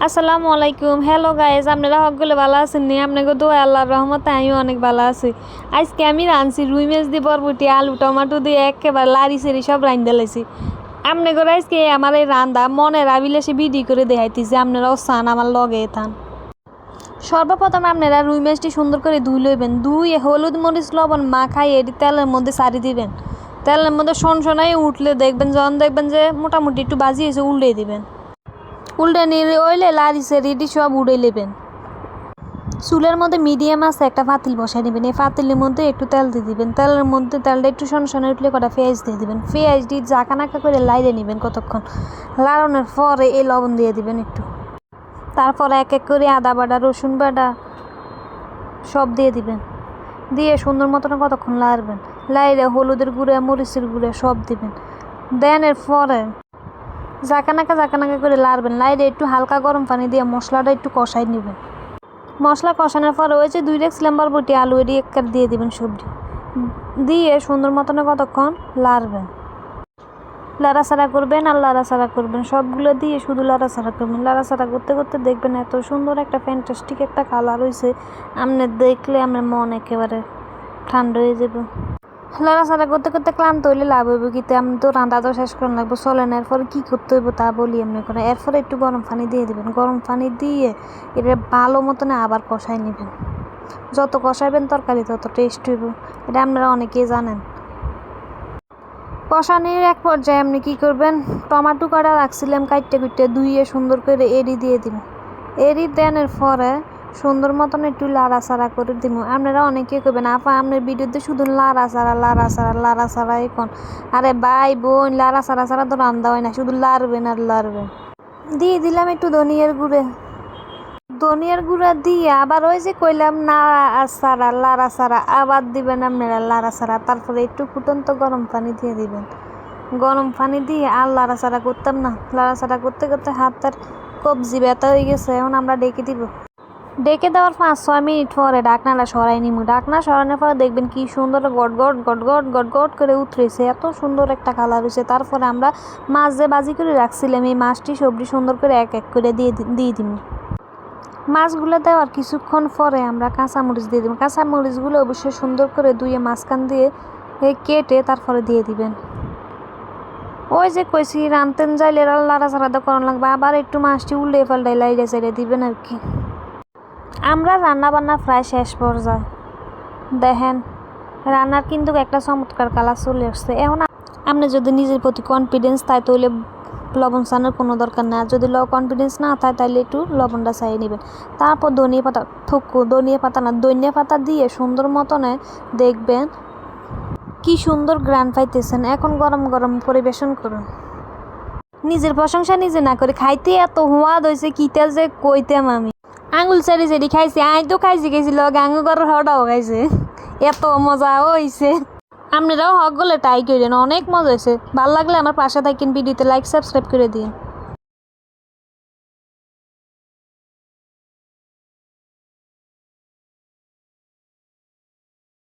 আসসালামু আলাইকুম। Hello guys আপনারা সকলে ভালো আছেন নি? আপনাকে দোয়া আল্লাহর রহমতে আমিও অনেক ভালো আছি। আজকে আমি রাঁধছি রুই মাছ দিয়ে বরবটি, আলু, টমাটো দিয়ে একেবারে লারি সেরি সব রান্ধতে লাইছি আপনি করে আজকে আমার এই রান্দা মনের আবিলে সে বিডি করে দেখাইতেছি আপনারাও চান আমার লগে থান। সর্বপ্রথম আপনারা রুই মাছটি সুন্দর করে ধুই লইবেন। ধুয়ে হলুদ মরিচ, লবণ মাখাই এটি তেলের মধ্যে সারি দিবেন। তেলের মধ্যে সনসনাই উঠলে দেখবেন, যখন দেখবেন যে মোটামুটি একটু বাজি এসে উল্টে দিবেন। উল্টে নিয়ে ওইলে লারিসে রেডি সব উড়ে নেবেন। চুলের মধ্যে মিডিয়াম আছে, একটা পাতিল বসাই নেবেন। এই পাতিলের মধ্যে একটু তেল দিয়ে দিবেন। তেলের মধ্যে তেলটা একটু সন সনসনে উঠলে কটা পেঁয়াজ দিয়ে দিবেন। পেঁয়াজ দিয়ে জাকা নাকা করে লাইরে নেবেন কতক্ষণ। লাড়ানোর পরে এই লবণ দিয়ে দিবেন একটু। তারপরে এক এক করে আদা বাটা, রসুন বাটা সব দিয়ে দিবেন। দিয়ে সুন্দর মতন কতক্ষণ লাড়বেন। লাইরে হলুদের গুঁড়া, মরিচের গুঁড়া সব দিবেন। দেনের পরে জাকানাকা জাকানাকা করে লাড়বেন, লাইরে একটু হালকা গরম পানি দিয়ে মশলাটা একটু কষাই নেবেন। মশলা কষানোর পর ওই যে দুই রেক্সিলাম বরবটি আলু এটি এক দিয়ে দিবেন সবজি। দিয়ে সুন্দর মতন কতক্ষণ লাড়বেন। লাড়াচাড়া করবেন আর লাড়াচাড়া করবেন। সবগুলো দিয়ে শুধু লাড়াচাড়া করবেন। লাড়াচাড়া করতে করতে দেখবেন এত সুন্দর একটা ফ্যান্টাস্টিক একটা কালার হয়েছে আপনি দেখলে আপনার মন একেবারে ঠান্ডা হয়ে যাবে। লাড়াচাড়া করতে করতে ক্লান্ত হইলে লাভ হইব কিন্তু আমি তো রান্না তো শেষ করার লাগবো, চলেন, এরপরে কী করতে হইব তা বলি এমনি করে। এরপরে একটু গরম পানি দিয়ে দিবেন। গরম পানি দিয়ে এটা ভালো মতন আবার কষাই নেবেন। যত কষাইবেন তরকারি তত টেস্ট হইব। এটা আপনারা অনেকেই জানেন। কষানির এক পর্যায়ে আপনি কী করবেন? টমাটো কাটা রাখছিলাম কাইটে কুইটে ধুইয়ে সুন্দর করে এড়ি দিয়ে দিব এড়ি দেনের পরে সুন্দর মতন একটু লাড়াচাড়া করে দিব আপনারা অনেকে করবেন আপা, আপনার ভিডিওতে শুধু লাড়াচাড়া লাড়াচাড়া লাড়াচাড়া এখন। আরে ভাই বোন, লাড়াচাড়া ছাড়া তো রান্না হয় না, শুধু লাড়বেন আর লাড়বেন দিয়ে দিলাম একটু ধনিয়ার গুঁড়ে। ধনিয়ার গুঁড়া দিয়ে আবার ওই যে কইলাম নাড়া সারা লাড়া সারা আবার দিবেন আপনারা লাড়া সারা তারপরে একটু ফুটন্ত গরম পানি দিয়ে দিবেন। গরম পানি দিয়ে আর লাড়া সারা করতাম না। লাড়া সারা করতে করতে হাতের কবজি ব্যথা হয়ে গেছে, এখন আমরা ডেকে দিব। ডেকে দেওয়ার পাঁচ ছয় মিনিট পরে ডাকনাটা সরাই নিমু। ডাকনা সরানোর পরে দেখবেন কি সুন্দর গট গট গট গট গট গট করে উতরেছে। এত সুন্দর একটা কালার হয়েছে। তারপরে আমরা মাছ যে বাজি করে রাখছিলাম, এই মাছটি সবজি সুন্দর করে এক এক করে দিয়ে দিয়ে দিব মাছগুলো দেওয়ার কিছুক্ষণ পরে আমরা কাঁচামরিচ দিয়ে দেবো কাঁচামরিচগুলো অবশ্যই সুন্দর করে ধুয়ে মাঝখান দিয়ে কেটে তারপরে দিয়ে দিবেন। ওই যে কইছি, রানতেন যাইলে লাড়া ছাড়া করানো লাগবে। আবার একটু মাছটি উল্টে পাল্টাই লাইড়ে চাইড়ে দিবেন আর কি। আমরা রান্না বান্না প্রায় শেষ পর্যায়ে। দেখেন, রান্নার কিন্তু একটা চমৎকার কালার চলে আসছে। এখন আপনি যদি নিজের প্রতি কনফিডেন্স তাই তাহলে লবণ চানোর কোনো দরকার না যদি ল কনফিডেন্স না থাকে তাহলে একটু লবণটা চাই নেবেন। তারপর ধনিয়া পাতা, থুকু, ধনিয়া পাতা না, ধনিয়া পাতা দিয়ে সুন্দর মতনে দেখবেন কি সুন্দর গ্রান পাইতেছেন। এখন গরম গরম পরিবেশন করুন। নিজের প্রশংসা নিজে না করে খাইতে এত হুয়াদ হয়েছে কিতা যে কইতাম আমি। আঙুল চারি চারি খাইছে, আই তো খাইছি, গেছিল গাঙ্গ ঘরের হটাও খাইছে। এত মজা হয়েছে আপনারাও হক গলে ট্রাই করেন অনেক মজা হয়েছে ভালো লাগলে আমার পাশে থাকেন, ভিডিওতে লাইক সাবস্ক্রাইব করে দিন